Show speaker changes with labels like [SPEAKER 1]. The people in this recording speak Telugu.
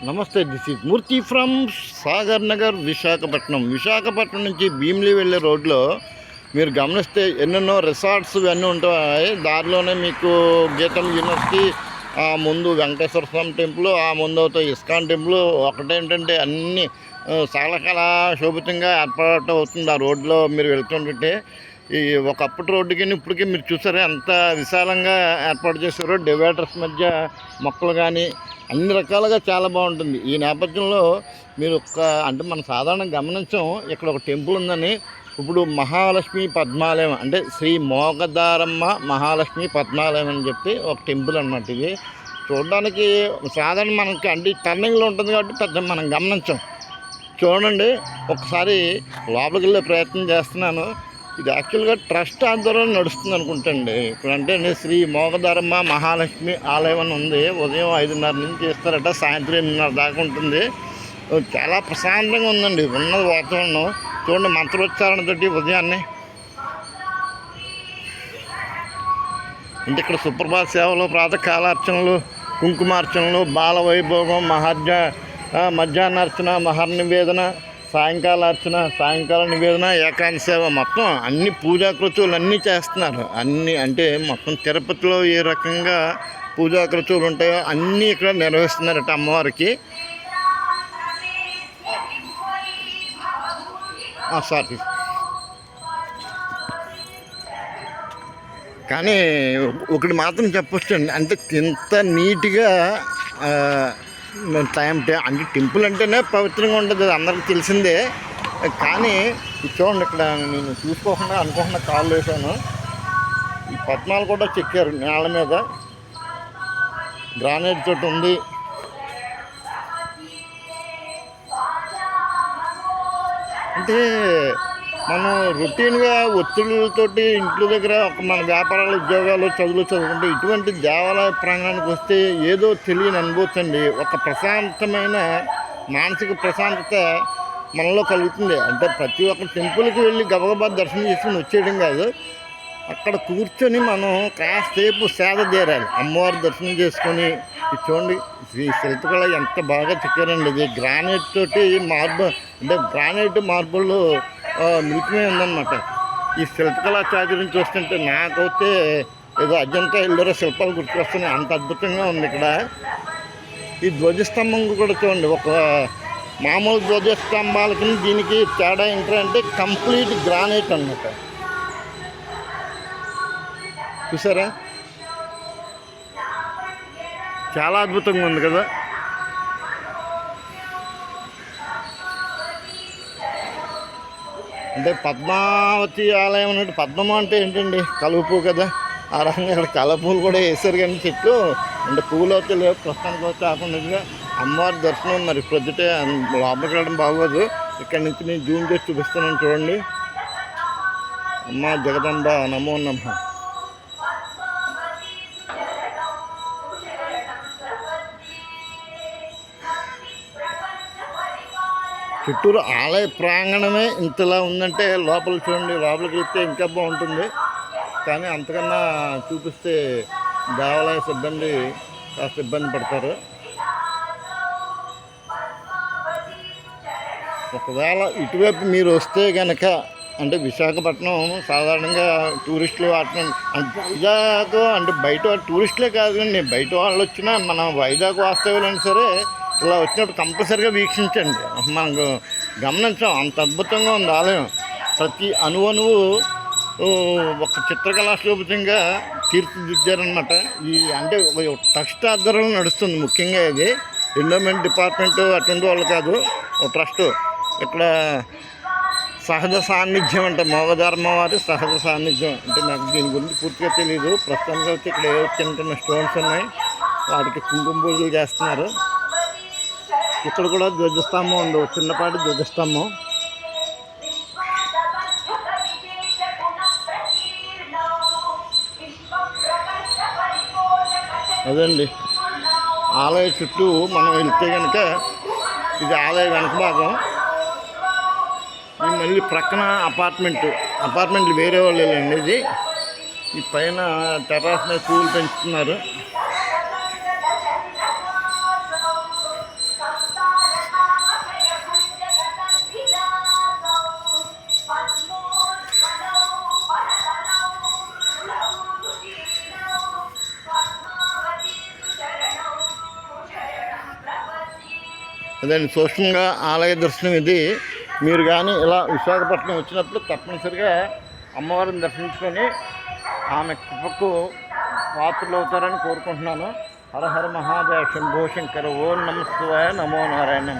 [SPEAKER 1] నమస్తే this is Murthy from Sagar Nagar Visakhapatnam. Visakhapatnam నుంచి భీమిలి వెళ్ళే రోడ్లో మీరు గమనిస్తే ఎన్నెన్నో రిసార్ట్స్ ఇవన్నీ ఉంటాయి. దారిలోనే మీకు గీతం యూనివర్సిటీ ఆ ముందు వెంకటేశ్వర స్వామి టెంపుల్ ఆ ముందు అవుతాయి ఇస్కాన్ టెంపుల్ ఒకటేంటంటే అన్ని ఆ, శోభితంగా ఏర్పాటు అవుతుంది ఆ రోడ్లో మీరు వెళ్తుంటే. ఈ ఒకప్పటి రోడ్డుకి ఇప్పటికీ మీరు చూసారా ఎంత విశాలంగా ఏర్పాటు చేశారో. డివైడర్స్ మధ్య మొక్కలు కానీ అన్ని రకాలుగా చాలా బాగుంటుంది. ఈ నేపథ్యంలో మీరు ఒక అంటే మనం సాధారణ గమనించాం ఇక్కడ ఒక టెంపుల్ ఉందని. ఇప్పుడు మహాలక్ష్మి పద్మాలయం అంటే శ్రీ మోగదారమ్మ మహాలక్ష్మి పద్మాలయం అని చెప్పి ఒక టెంపుల్ అన్నమాట ఇది. చూడడానికి సాధారణ మనకి అంటే టర్నింగ్లో ఉంటుంది కాబట్టి పెద్ద మనం గమనించాం. చూడండి ఒకసారి లోపలికి వెళ్ళే ప్రయత్నం చేస్తున్నాను. ఇది యాక్చువల్గా ట్రస్ట్ ఆధ్వర్యంలో నడుస్తుంది అనుకుంటండి. ఇప్పుడు అంటే శ్రీ మోగధర్మ మహాలక్ష్మి ఆలయం అని ఉంది. ఉదయం ఐదున్నర నుంచి చేస్తారట సాయంత్రం ఎనిమిదిన్నర దాకా ఉంటుంది. చాలా ప్రశాంతంగా ఉందండి. ఉన్నది వాతావరణం. చూడండి మంత్రోచ్చారణతోటి ఉదయాన్నే. అంటే ఇక్కడ సుప్రభాత సేవలు ప్రాతకాలార్చనలు కుంకుమార్చనలు బాల వైభోగం మహార్జ మధ్యాహ్నార్చన మహర్నివేదన సాయంకాల అర్చన సాయంకాల నివేదన ఏకాంత సేవ మొత్తం అన్ని పూజాకృతులు అన్నీ చేస్తున్నారు. అన్ని అంటే మొత్తం తిరుపతిలో ఏ రకంగా పూజాకృతులు ఉంటాయో అన్నీ ఇక్కడ నిర్వహిస్తున్నారట అమ్మవారికి. సారీ. కానీ ఒకటి మాత్రం చెప్పొచ్చండి. అంటే ఇంత నీట్గా టైం టే- అంటే టెంపుల్ అంటేనే పవిత్రంగా ఉంటుంది అది అందరికీ తెలిసిందే. కానీ చూడండి ఇక్కడ నేను చూసుకోకుండా అనుకోకుండా కాల్ వేసాను ఈ పద్మాలు కూడా చెక్కారు నేల మీద. గ్రానైట్ తోటి ఉంది. అంటే మనం రొటీన్గా ఒత్తిడులతోటి ఇంట్లో దగ్గర ఒక మన వ్యాపారాలు ఉద్యోగాలు చదువులు చదువుకుంటే ఇటువంటి దేవాలయ ప్రాంగణానికి వస్తే ఏదో తెలియని అనుభూతండి. ఒక ప్రశాంతమైన మానసిక ప్రశాంతత మనలో కలుగుతుంది. అంటే ప్రతి ఒక్క టెంపుల్కి వెళ్ళి గబగబా దర్శనం చేసుకుని వచ్చేయడం కాదు. అక్కడ కూర్చొని మనం కాసేపు సేద తీరాలి. అమ్మవారి దర్శనం చేసుకొని చూడండి. ఈ శిల్పకళ ఎంత బాగా చెక్కారండి. ఇది గ్రానైట్ తోటి మార్బుల్ అంటే గ్రానైట్ మార్బుల్ మిలికిమే ఉందన్నమాట. ఈ శిల్పకళా చాతుర్యం చూస్తుంటే నాకైతే ఏదో అజంతా ఎల్లోరో శిల్పాలు గుర్తుకొస్తున్నాయి. అంత అద్భుతంగా ఉంది ఇక్కడ. ఈ ధ్వజస్తంభం కూడా చూడండి. ఒక మామూలు ధ్వజస్తంభాలకి దీనికి తేడా ఏంటంటే కంప్లీట్ గ్రానైట్ అన్నమాట. చూసారా? చాలా అద్భుతంగా ఉంది కదా? అంటే పద్మావతి ఆలయం అనేది పద్మం అంటే ఏంటండి? కలుపు కదా. ఆ రకంగా ఇక్కడ కలపూలు కూడా వేసారు కానీ చెట్లు అంటే పూలు అయితే లేవు. ప్రస్తుతానికి వచ్చి కాకుండా అమ్మవారి దర్శనం మరి ప్రొద్దుటే లోపలికి వెళ్ళడం బాగోదు. ఇక్కడ నుంచి నేను జూమ్ చేసి చూపిస్తున్నాను చూడండి. అమ్మ జగదంబ నమో నమ్మ చుట్టూరు ఆలయ ప్రాంగణమే ఇంతలా ఉందంటే లోపల చూడండి లోపలికి వెళ్తే ఇంకా బాగుంటుంది. కానీ అంతకన్నా చూపిస్తే దేవాలయ సిబ్బంది కాస్త ఇబ్బంది పడతారు. ఒకవేళ ఇటువైపు మీరు వస్తే కనుక అంటే విశాఖపట్నం సాధారణంగా టూరిస్టులు వాటిని అంటే వైజాగ్ అంటే బయట టూరిస్టులే నేను బయట వాళ్ళు వచ్చినా మన వైజాగ్ వాస్తవ్యులైనా సరే ఇలా వచ్చినప్పుడు కంపల్సరిగా వీక్షించండి. మనకు గమనించాం అంత అద్భుతంగా ఉంది ఆలయం. ప్రతి అణువణువు ఒక చిత్రకళా శోభితంగా తీర్చిదిద్దారనమాట ఈ అంటే ట్రస్ట్ ఆధ్వర్యంలో నడుస్తుంది ముఖ్యంగా ఇది. ఎండోమెంట్ డిపార్ట్మెంట్ అటువంటి వాళ్ళు కాదు ఒక ట్రస్ట్. ఇక్కడ సహజ సాన్నిధ్యం అంటే మోగధర్మ వారి సహజ సాన్నిధ్యం. అంటే నాకు దీని గురించి పూర్తిగా తెలియదు ప్రస్తుతానికి వచ్చి ఇక్కడ ఏ చిన్న చిన్న స్టోన్స్ ఉన్నాయి వాటికి కుంకుమ పూజలు చేస్తున్నారు. ఇక్కడ కూడా ధ్వజస్తంభం ఉంది. చిన్నపాటి ధ్వజస్తంభం. అదండి. ఆలయ చుట్టూ మనం వెళ్తే కనుక ఇది ఆలయ వెనక భాగం. ఇది మళ్ళీ ప్రక్కన అపార్ట్మెంట్. అపార్ట్మెంట్లు వేరే వాళ్ళు వెళ్ళండి ఇది. ఈ పైన టెరాస్ మీద పూలు పెంచుతున్నారు. దాన్ని సూక్ష్మంగా ఆలయ దర్శనం ఇది. మీరు కానీ ఇలా విశాఖపట్నం వచ్చినప్పుడు తప్పనిసరిగా అమ్మవారిని దర్శించుకొని ఆమె కృపకు పాత్రలు అవుతారని కోరుకుంటున్నాను. హర హర మహాదేవ శంభో శంకర ఓం నమ శివాయ నమో నారాయణ.